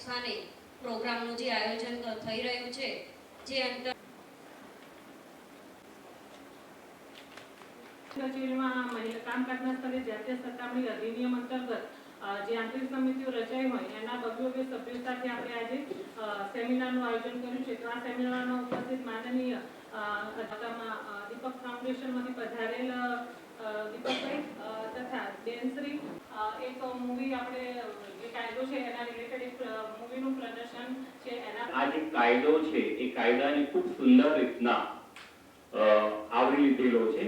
સ્થાને પ્રોગ્રામનું જે અધિનિયમ અંતર્ગત જે આંતરિક સમિતિઓ રચાઈ હોય, એના ભવ્ય સભ્યો સાથે આપણે આજે સેમિનારનું આયોજન કર્યું છે. તો આ સેમિનારમાં ઉપસ્થિત માનનીય દીપક ફાઉન્ડેશનમાંથી પધારેલ મૂવી આપણે જે કાયદો છે એના રિલેટેડ એક મૂવીનું પ્રદર્શન છે એના આ જે કાયદો છે એ કાયદાને ખૂબ સુંદર રીતના આવરી લીધેલો છે.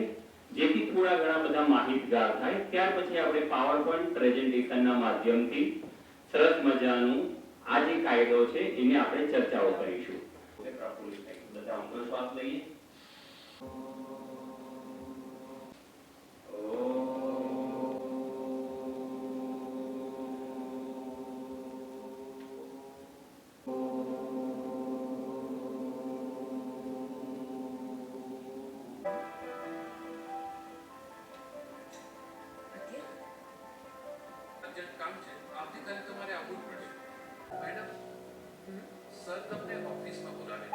જેથી થોડા ઘણા બધા માહિતગાર થાય. ત્યાર પછી આપણે પાવર પોઈન્ટ પ્રેઝન્ટેશનના માધ્યમથી સરસ મજાનું આ જે કાયદો છે એની આપણે ચર્ચાઓ કરીશું. બધા ઊંડો શ્વાસ લઈએ આવતીકાલે તમારે આવવું જ પડશે મેડમ સર તમને ઓફિસમાં બોલાવે.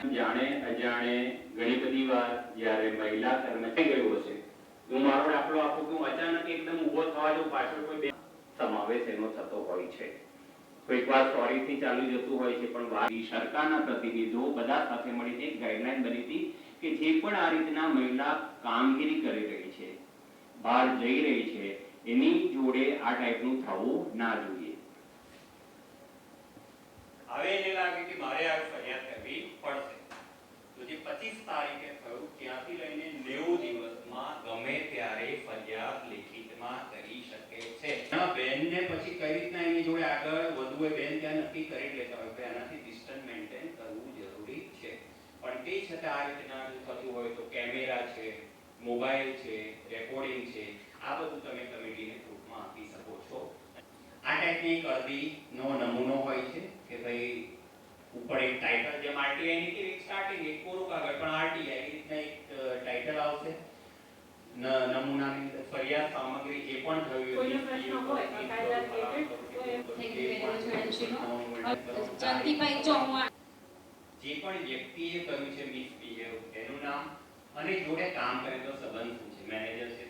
જાણે, અજાણે ઘણી બધી વાર જ્યારે મહિલા કર્મચારી ગયો હશે. હું મારો દાખલો આપું હું અચાનક એકદમ ઊભો થવા જો પાછળ કોઈ સમાવેશ એનો થતો હોય છે. કોઈક વાર સોરી થી ચાલુ જતું હોય છે, પણ સરકારના પ્રતિનિધિઓ બધા સાથે મળીને એક ગાઈડલાઈન બની હતી કે જે પણ આ રીતના મહિલા કામગીરી કરી રહી છે, બહાર જઈ રહી છે, એની જોડે આ ટાઈપનું થવું ના જોઈએ. હવે એને લાગે કે મારે આ ફરિયાદ કરવી પડશે તો જે પચીસ તારીખે થયું, ત્યાંથી લઈને નેવું દિવસમાં ગમે ત્યારે ફરિયાદ લેખિતમાં કરી શકે છે. બેનને પછી કઈ રીતના એની જોડે આગળ વધુ એ બેન ત્યાં નક્કી કરી લેતા હોય કે આનાથી ડિસ્ટન્સ મેન્ટેન કરવું જરૂરી છે. પણ તે છતાં આ રીતના થતું હોય તો કેમેરા છે, મોબાઈલ છે રેકોર્ડિંગ છે, આ બધું તમે કમિટીને ગ્રુપમાં આપી શકો છો. આ ટેકનિક એક અરજીનો નમૂનો હોય છે કે ભાઈ ઉપર એક ટાઇટલ જેમ આરટીઆઈ ની કેવી સ્ટાર્ટિંગ એક કોરો કાગળ પણ આરટીઆઈ ની રીતના એક ટાઇટલ આવશે. ન- નમૂનાની અંદર ફરિયાદ સામગ્રી જે પણ થયું કોઈનો પ્રશ્ન હોય કાયદા. જે પણ વ્યક્તિએ કર્યું છે મિસબિહેવ એનું નામ અને જોડે કામ કરેલો સંબંધ શું છે? મેનેજર છે